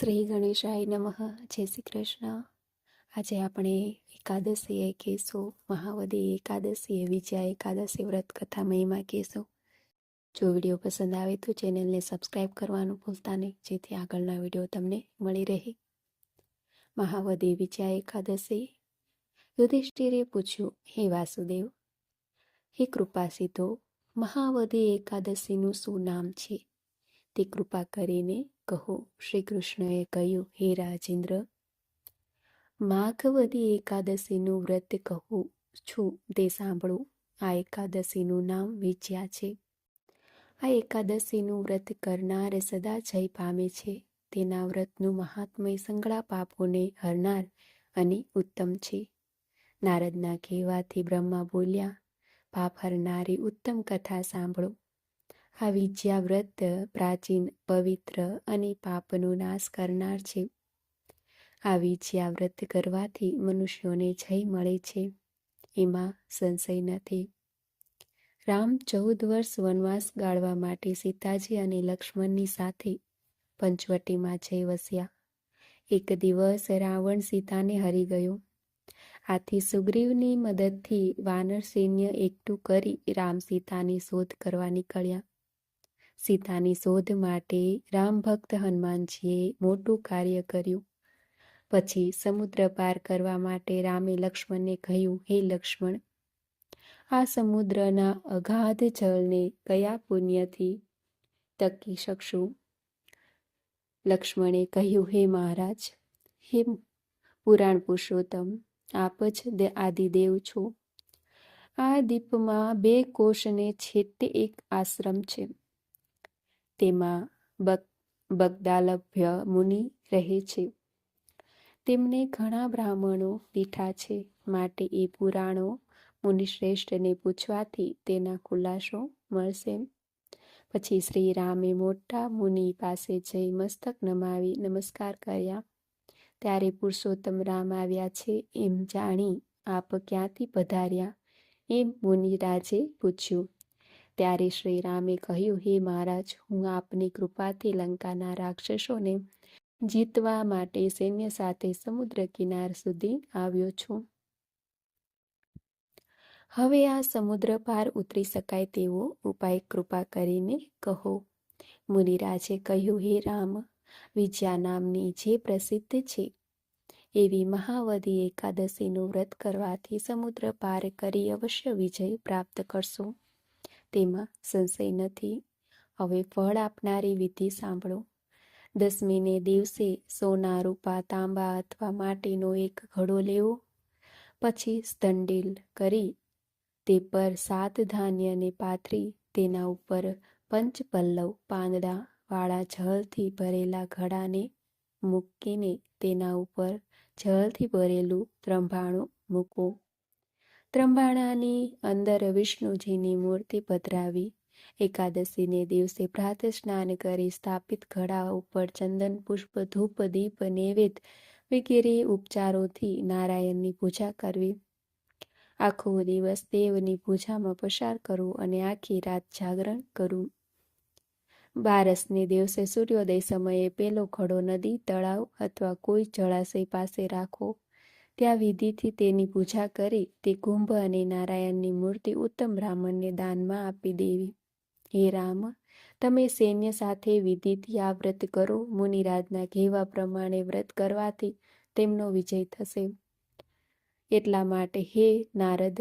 શ્રી ગણેશાય નમઃ. જય શ્રી કૃષ્ણ. આજે આપણે એકાદશીએ કહેશું. મહાવદી એકાદશીએ, વિજયા એકાદશી વ્રત કથા મહિમા કહેશું. જો વીડિયો પસંદ આવે તો ચેનલને સબસ્ક્રાઈબ કરવાનું ભૂલતા નહીં, જેથી આગળના વીડિયો તમને મળી રહે. મહાવદી વિજયા એકાદશી. યુધિષ્ઠિરે પૂછ્યું, હે વાસુદેવ, હે કૃપા સીધો મહાવદી એકાદશીનું શું નામ છે? તે કૃપા કરીને કહો શ્રી કૃષ્ણએ કહ્યું, હે રાજેન્દ્ર, માઘવદી એકાદશીનું વ્રત કહું છું, તે સાંભળો. આ એકાદશીનું નામ વિજયા છે. આ એકાદશીનું વ્રત કરનાર સદા જય પામે છે. તેના વ્રતનું મહાત્મય સંગળા પાપોને હરનાર અને ઉત્તમ છે. નારદના કહેવાથી બ્રહ્મા બોલ્યા, પાપ હરનારી ઉત્તમ કથા સાંભળો. આ વિજ્યા વ્રત પ્રાચીન, પવિત્ર અને પાપનો નાશ કરનાર છે. આ વિજ્યા વ્રત કરવાથી મનુષ્યોને જય મળે છે, એમાં સંશય નથી. રામ ચૌદ વર્ષ વનવાસ ગાળવા માટે સીતાજી અને લક્ષ્મણની સાથે પંચવટીમાં જઈ વસ્યા. એક દિવસ રાવણ સીતાને હરી ગયો. આથી સુગ્રીવની મદદથી વાનર સૈન્ય એકઠું કરી રામ સીતાની શોધ કરવા નીકળ્યા. સીતાની શોધ માટે રામ ભક્ત હનુમાનજીએ મોટું કાર્ય કર્યું. પછી સમુદ્ર પાર કરવા માટે રામે લક્ષ્મણને કહ્યું, હે લક્ષ્મણ, આ સમુદ્રના અગાધ જળને કયા પુણ્યથી તકી શકશું? લક્ષ્મણે કહ્યું, હે મહારાજ, હે પુરાણ પુરુષોત્તમ, આપ જ આદિદેવ છો. આ દીપમાં બે કોષને છેટે એક આશ્રમ છે. તેમાં બગ, બગદાલભ્ય મુનિ રહે છે. તેમને ઘણા બ્રાહ્મણો દીઠા છે. માટે એ પુરાણો મુનિશ્રેષ્ઠને પૂછવાથી તેના ખુલાસો મળશે. પછી શ્રી રામે મોટા મુનિ પાસે જઈ મસ્તક નમાવી નમસ્કાર કર્યા. ત્યારે પુરુષોત્તમ રામ આવ્યા છે એમ જાણી આપ ક્યાંથી પધાર્યા? એમ મુનિરાજે પૂછ્યું. ત્યારે શ્રી રામે કહ્યું, હે મહારાજ, હું આપની કૃપાથી લંકાના રાક્ષસોને જીતવા માટે સૈન્ય સાથે સમુદ્ર કિનાર સુધી આવ્યો છું. હવે આ સમુદ્ર પાર ઉતરી શકાય તેવો ઉપાય કૃપા કરીને કહો. મુનિરાજે કહ્યું, હે રામ, વિજયા નામની જે પ્રસિદ્ધ છે, એવી મહાવદી એકાદશીનું વ્રત કરવાથી સમુદ્ર પાર કરી અવશ્ય વિજય પ્રાપ્ત કરશો. તેમાં સંશય નથી. હવે ફળ આપનારી વિધિ સાંભળો. દસમીને દિવસે સોના, રૂપા, તાંબા અથવા માટીનો એક ઘડો લેવો. પછી સ્તંડીલ કરી તે પર સાત ધાન્યને પાથરી તેના ઉપર પંચપલ્લવ પાંદડા વાળા જળથી ભરેલા ઘડાને મૂકીને તેના ઉપર જળથી ભરેલું ત્રંભાણું મૂકો. ત્રંબાણાની અંદર વિષ્ણુજીની મૂર્તિ પધરાવી. એકાદશીને દિવસે પ્રાત સ્નાન કરી સ્થાપિત ઘડા ઉપર ચંદન, પુષ્પ, ધૂપ, દીપ નૈવેદ વગેરે ઉપચારોથી નારાયણની પૂજા કરવી. આખો દિવસ દેવની પૂજામાં પસાર કરવું અને આખી રાત જાગરણ કરવું. બારસને દિવસે સૂર્યોદય સમયે પેલો ઘડો નદી, તળાવ અથવા કોઈ જળાશય પાસે રાખો. ત્યાં વિધિથી તેની પૂજા કરી તે કુંભ અને નારાયણની મૂર્તિ ઉત્તમ બ્રાહ્મણને દાનમાં આપી દેવી. હે રામ, તમે સૈન્ય સાથે વિધિથી આ વ્રત કરો. મુનિરાજના કહેવા પ્રમાણે વ્રત કરવાથી તેમનો વિજય થશે. એટલા માટે હે નારદ,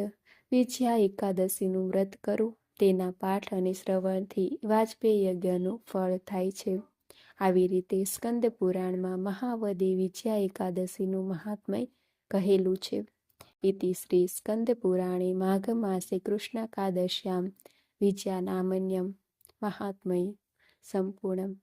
વિજયા એકાદશીનું વ્રત કરો. તેના પાઠ અને શ્રવણથી વાજપેયી યજ્ઞનું ફળ થાય છે. આવી રીતે સ્કંદ પુરાણમાં મહાવદી વિજયા એકાદશીનું મહાત્મય કહેલું છે. ઇતિ શ્રી સ્કંદ પુરાણે માઘ માસે કૃષ્ણ કાદશ્યામ વિજ્યા નામન્યમ મહાત્મય સંપૂર્ણ